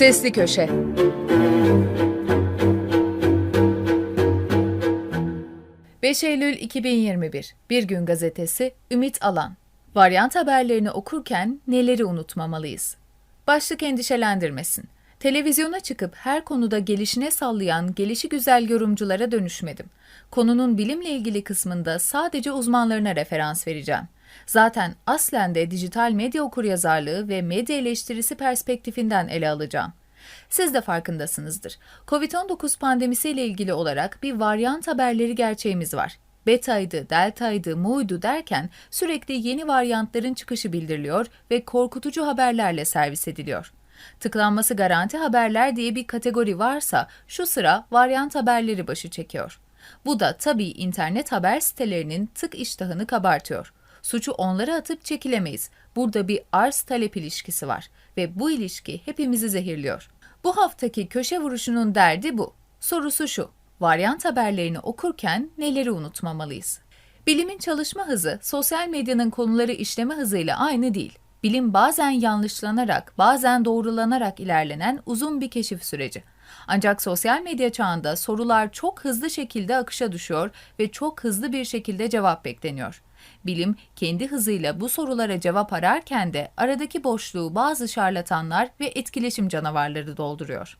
Sesli Köşe ...5 Eylül 2021 Bir Gün Gazetesi Ümit Alan Varyant haberlerini okurken neleri unutmamalıyız? Başlık endişelendirmesin. Televizyona çıkıp her konuda gelişine sallayan gelişi güzel yorumculara dönüşmedim. Konunun bilimle ilgili kısmında sadece uzmanlarına referans vereceğim. Zaten aslen de dijital medya okuryazarlığı ve medya eleştirisi perspektifinden ele alacağım. Siz de farkındasınızdır. Covid-19 pandemisiyle ilgili olarak bir varyant haberleri gerçeğimiz var. Beta'ydı, delta'ydı, mu'ydu derken sürekli yeni varyantların çıkışı bildiriliyor ve korkutucu haberlerle servis ediliyor. Tıklanması garanti haberler diye bir kategori varsa şu sıra varyant haberleri başı çekiyor. Bu da tabii internet haber sitelerinin tık iştahını kabartıyor. Suçu onlara atıp çekilemeyiz. Burada bir arz talep ilişkisi var ve bu ilişki hepimizi zehirliyor. Bu haftaki köşe vuruşunun derdi bu. Sorusu şu. Varyant haberlerini okurken neleri unutmamalıyız? Bilimin çalışma hızı sosyal medyanın konuları işleme hızıyla aynı değil. Bilim bazen yanlışlanarak, bazen doğrulanarak ilerlenen uzun bir keşif süreci. Ancak sosyal medya çağında sorular çok hızlı şekilde akışa düşüyor ve çok hızlı bir şekilde cevap bekleniyor. Bilim kendi hızıyla bu sorulara cevap ararken de aradaki boşluğu bazı şarlatanlar ve etkileşim canavarları dolduruyor.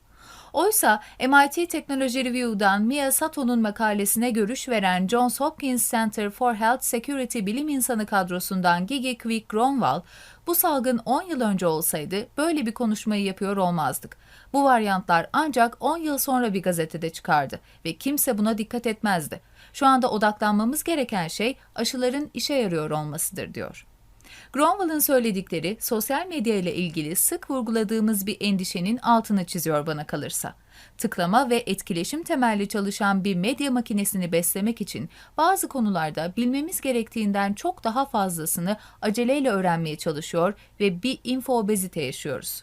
Oysa MIT Technology Review'dan Mia Sato'nun makalesine görüş veren Johns Hopkins Center for Health Security bilim insanı kadrosundan Gigi Quick Gronwall, bu salgın 10 yıl önce olsaydı böyle bir konuşmayı yapıyor olmazdık. Bu varyantlar ancak 10 yıl sonra bir gazetede çıkardı ve kimse buna dikkat etmezdi. Şu anda odaklanmamız gereken şey aşıların işe yarıyor olmasıdır diyor. Gronwall'ın söyledikleri sosyal medya ile ilgili sık vurguladığımız bir endişenin altını çiziyor bana kalırsa. Tıklama ve etkileşim temelli çalışan bir medya makinesini beslemek için bazı konularda bilmemiz gerektiğinden çok daha fazlasını aceleyle öğrenmeye çalışıyor ve bir info obezite yaşıyoruz.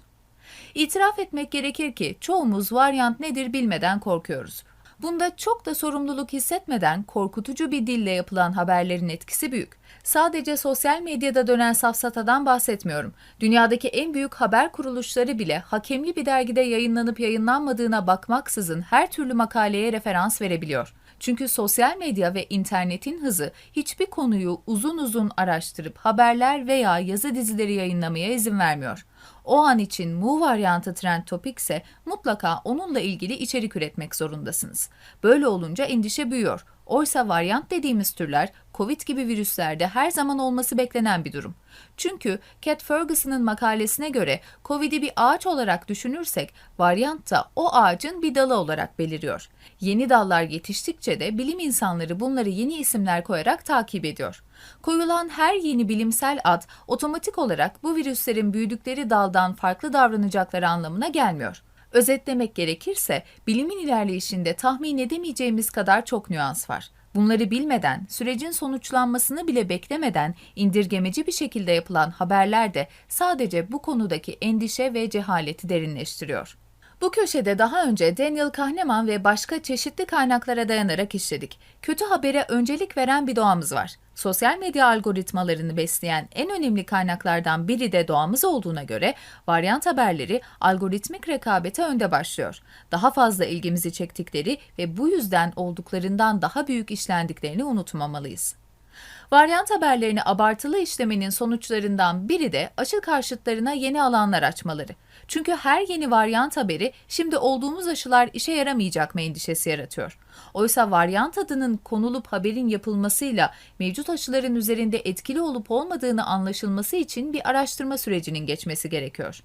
İtiraf etmek gerekir ki çoğumuz varyant nedir bilmeden korkuyoruz. Bunda çok da sorumluluk hissetmeden korkutucu bir dille yapılan haberlerin etkisi büyük. Sadece sosyal medyada dönen safsatadan bahsetmiyorum. Dünyadaki en büyük haber kuruluşları bile hakemli bir dergide yayınlanıp yayınlanmadığına bakmaksızın her türlü makaleye referans verebiliyor. Çünkü sosyal medya ve internetin hızı hiçbir konuyu uzun uzun araştırıp haberler veya yazı dizileri yayınlamaya izin vermiyor. O an için mu varyantı trend topik ise mutlaka onunla ilgili içerik üretmek zorundasınız. Böyle olunca endişe büyüyor. Oysa varyant dediğimiz türler Covid gibi virüslerde her zaman olması beklenen bir durum. Çünkü Cat Ferguson'ın makalesine göre Covid'i bir ağaç olarak düşünürsek varyant da o ağacın bir dalı olarak beliriyor. Yeni dallar yetiştikçe de bilim insanları bunları yeni isimler koyarak takip ediyor. Koyulan her yeni bilimsel ad otomatik olarak bu virüslerin büyüdükleri daldan farklı davranacakları anlamına gelmiyor. Özetlemek gerekirse bilimin ilerleyişinde tahmin edemeyeceğimiz kadar çok nüans var. Bunları bilmeden, sürecin sonuçlanmasını bile beklemeden indirgemeci bir şekilde yapılan haberler de sadece bu konudaki endişe ve cehaleti derinleştiriyor. Bu köşede daha önce Daniel Kahneman ve başka çeşitli kaynaklara dayanarak işledik. Kötü habere öncelik veren bir doğamız var. Sosyal medya algoritmalarını besleyen en önemli kaynaklardan biri de doğamız olduğuna göre varyant haberleri algoritmik rekabete önde başlıyor. Daha fazla ilgimizi çektikleri ve bu yüzden olduklarından daha büyük işlendiklerini unutmamalıyız. Varyant haberlerini abartılı işlemenin sonuçlarından biri de aşı karşıtlarına yeni alanlar açmaları. Çünkü her yeni varyant haberi şimdi olduğumuz aşılar işe yaramayacak mı endişesi yaratıyor. Oysa varyant adının konulup haberin yapılmasıyla mevcut aşıların üzerinde etkili olup olmadığını anlaşılması için bir araştırma sürecinin geçmesi gerekiyor.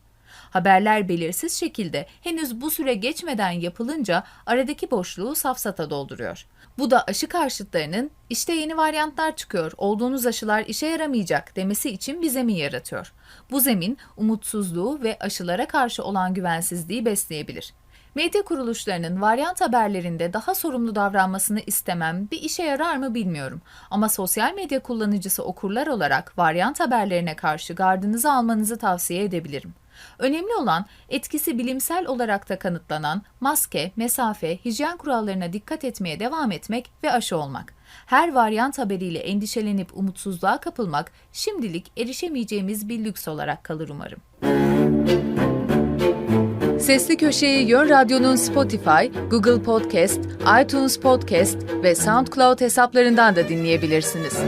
Haberler belirsiz şekilde henüz bu süre geçmeden yapılınca aradaki boşluğu safsata dolduruyor. Bu da aşı karşıtlarının işte yeni varyantlar çıkıyor, olduğunuz aşılar işe yaramayacak demesi için bir zemin yaratıyor. Bu zemin umutsuzluğu ve aşılara karşı olan güvensizliği besleyebilir. Medya kuruluşlarının varyant haberlerinde daha sorumlu davranmasını istemem bir işe yarar mı bilmiyorum. Ama sosyal medya kullanıcısı okurlar olarak varyant haberlerine karşı gardınızı almanızı tavsiye edebilirim. Önemli olan etkisi bilimsel olarak da kanıtlanan maske, mesafe, hijyen kurallarına dikkat etmeye devam etmek ve aşı olmak. Her varyant haberiyle endişelenip umutsuzluğa kapılmak şimdilik erişemeyeceğimiz bir lüks olarak kalır umarım. Sesli Köşe'yi Yön Radyo'nun Spotify, Google Podcast, iTunes Podcast ve SoundCloud hesaplarından da dinleyebilirsiniz.